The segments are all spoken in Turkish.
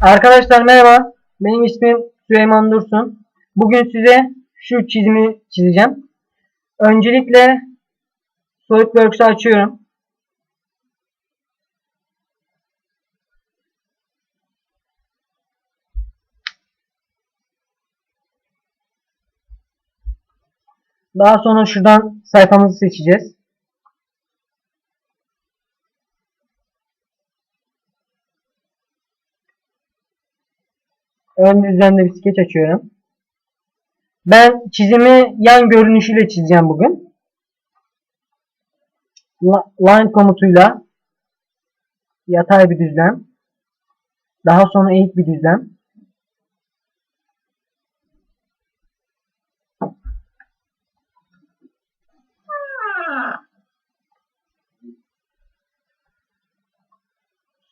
Arkadaşlar merhaba. Benim ismim Süleyman Dursun. Bugün size şu çizimi çizeceğim. Öncelikle SolidWorks'ı açıyorum. Daha sonra şuradan sayfamızı seçeceğiz. Ön düzlemde bir skeç açıyorum. Ben çizimi yan görünüşüyle çizeceğim bugün. Line komutuyla yatay bir düzlem. Daha sonra eğik bir düzlem.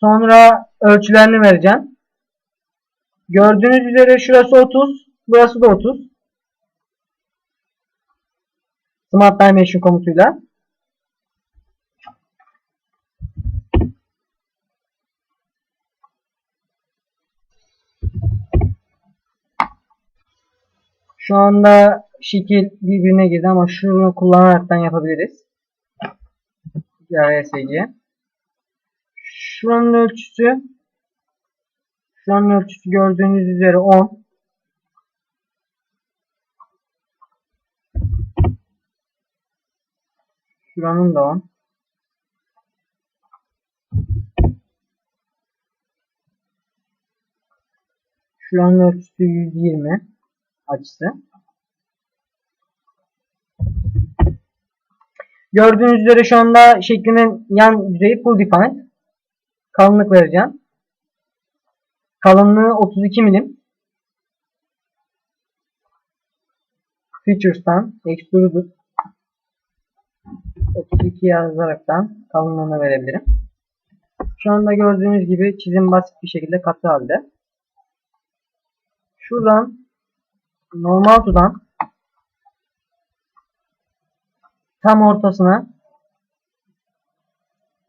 Sonra ölçülerini vereceğim. Gördüğünüz üzere şurası 30, burası da 30. Smart Dimension komutuyla. Şu anda şekil birbirine girdi ama şunu kullanaraktan yapabiliriz. RSC. Şuranın ölçüsü Şuranın ölçüsü gördüğünüz üzere 10. Şuranın da 10. Şuranın ölçüsü 120 açısı. Gördüğünüz üzere şu anda şeklimin yan yüzeyi full defined. Kalınlık vereceğim. Kalınlığı 32 milim. Features'tan Extruded 32 yazaraktan kalınlığını verebilirim. Şu anda gördüğünüz gibi çizim basit bir şekilde katı halde. Şuradan normal tudan tam ortasına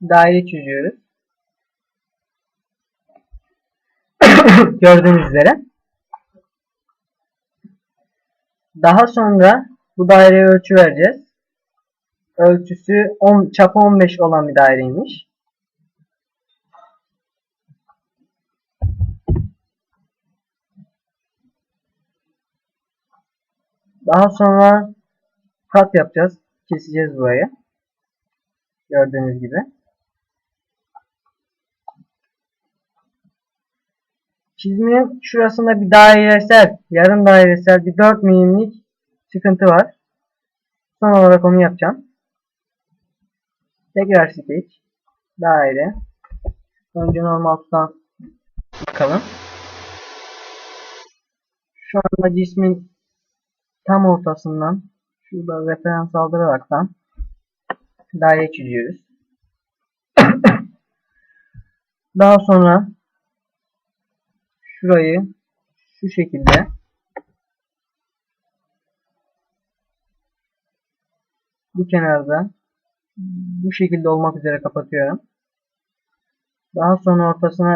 daire çiziyoruz. Gördüğünüz üzere. Daha sonra bu daireye ölçü vereceğiz. Ölçüsü 10, çapı 15 olan bir daireymiş. Daha sonra kat yapacağız. Keseceğiz burayı. Gördüğünüz gibi. Çizmenin şurasında bir dairesel, yarım dairesel bir 4 milimlik sıkıntı var. Son olarak onu yapacağım. Tekrar sketch. Daire. Önce normal tutan bakalım. Şu anda cismin tam ortasından şurada referans aldıraraktan daire çiziyoruz. Daha sonra şurayı şu şekilde bu kenarda bu şekilde olmak üzere kapatıyorum. Daha sonra ortasına